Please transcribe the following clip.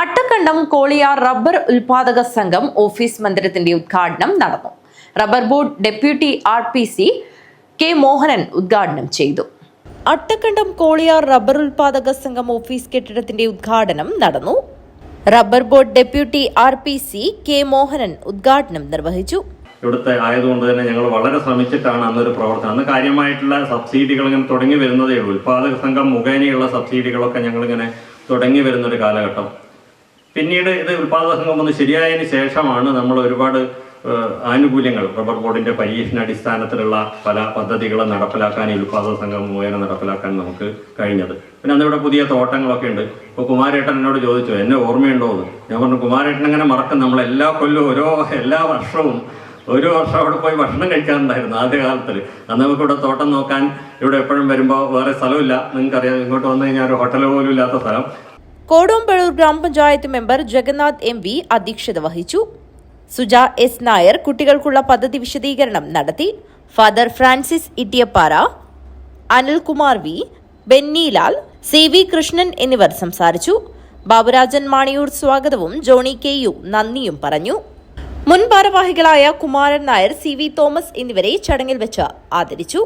അട്ടക്കണ്ടം കോളിയാർ rubber ഉൽപാദക സംഘം office മന്ദിരത്തിന്റെ ഉദ്ഘാടനം നടന്നു. Rubber board deputy R P C K Mohanan ഉദ്ഘാടനം ചെയ്തു. അട്ടക്കണ്ടം കോളിയാർ റബ്ബർ ഉൽപാദക സംഘം ഓഫീസ് കെട്ടിടത്തിന്റെ ഉദ്ഘാടനം നടന്നു. Rubber board deputy R P C K Mohanan ഉദ്ഘാടനം നിർവഹിച്ചു. ഇവിടുത്തെ ആയതുകൊണ്ട് തന്നെ ഞങ്ങൾ വളരെ ശ്രമിച്ചിട്ടാണ് അന്നൊരു പ്രവർത്തനം. അന്ന് കാര്യമായിട്ടുള്ള സബ്സിഡികൾ ഇങ്ങനെ തുടങ്ങി വരുന്നതേ ഉള്ളൂ. ഉൽപാദക സംഘം മുഖേനയുള്ള സബ്സിഡികളൊക്കെ ഞങ്ങളിങ്ങനെ തുടങ്ങി വരുന്നൊരു കാലഘട്ടം. പിന്നീട് ഇത് ഉൽപാദക സംഘം വന്ന് ശരിയായതിനു ശേഷമാണ് നമ്മൾ ഒരുപാട് ആനുകൂല്യങ്ങൾ റബ്ബർ ബോർഡിന്റെ പരീക്ഷണ അടിസ്ഥാനത്തിലുള്ള പല പദ്ധതികളും നടപ്പിലാക്കാൻ ഈ ഉൽപാദക സംഘം മുഖേന നടപ്പിലാക്കാൻ നമുക്ക് കഴിഞ്ഞത്. പിന്നെ അന്ന് ഇവിടെ പുതിയ തോട്ടങ്ങളൊക്കെ ഉണ്ട്. ഇപ്പോൾ കുമാരേട്ടൻ എന്നോട് ചോദിച്ചു എന്നെ ഓർമ്മയുണ്ടോ? എന്ന്. ഞാൻ പറഞ്ഞു കുമാരേട്ടൻ അങ്ങനെ മറക്കും. നമ്മൾ എല്ലാ കൊല്ലവും ഓരോ എല്ലാ വർഷവും ഒരു വർഷം അവിടെ പോയി ഭക്ഷണം കഴിക്കാറുണ്ടായിരുന്നു ആദ്യ കാലത്തിൽ അന്ന് നമുക്ക് ഇവിടെ തോട്ടം നോക്കാൻ ഇവിടെ എപ്പോഴും വരുമ്പോൾ വേറെ സ്ഥലമില്ല. നിങ്ങൾക്കറിയാം ഇങ്ങോട്ട് വന്നു കഴിഞ്ഞാൽ ഒരു ഹോട്ടൽ പോലും ഇല്ലാത്ത സ്ഥലം. കോടോമ്പഴൂർ ഗ്രാമപഞ്ചായത്ത് മെമ്പർ ജഗന്നാഥ് എം വി അധ്യക്ഷത വഹിച്ചു. സുജ എസ് നായർ കുട്ടികൾക്കുള്ള പദ്ധതി വിശദീകരണം നടത്തി. Father Francis Ittiyappara Anilkumar V Bennilal C V Krishnan എന്നിവർ സംസാരിച്ചു. ബാബുരാജൻ മാണിയൂർ സ്വാഗതവും ജോണി കെ യു നന്ദിയും പറഞ്ഞു. മുൻ ഭാരവാഹികളായ Kumaran Nair C V Thomas എന്നിവരെ ചടങ്ങിൽ വെച്ച് ആദരിച്ചു.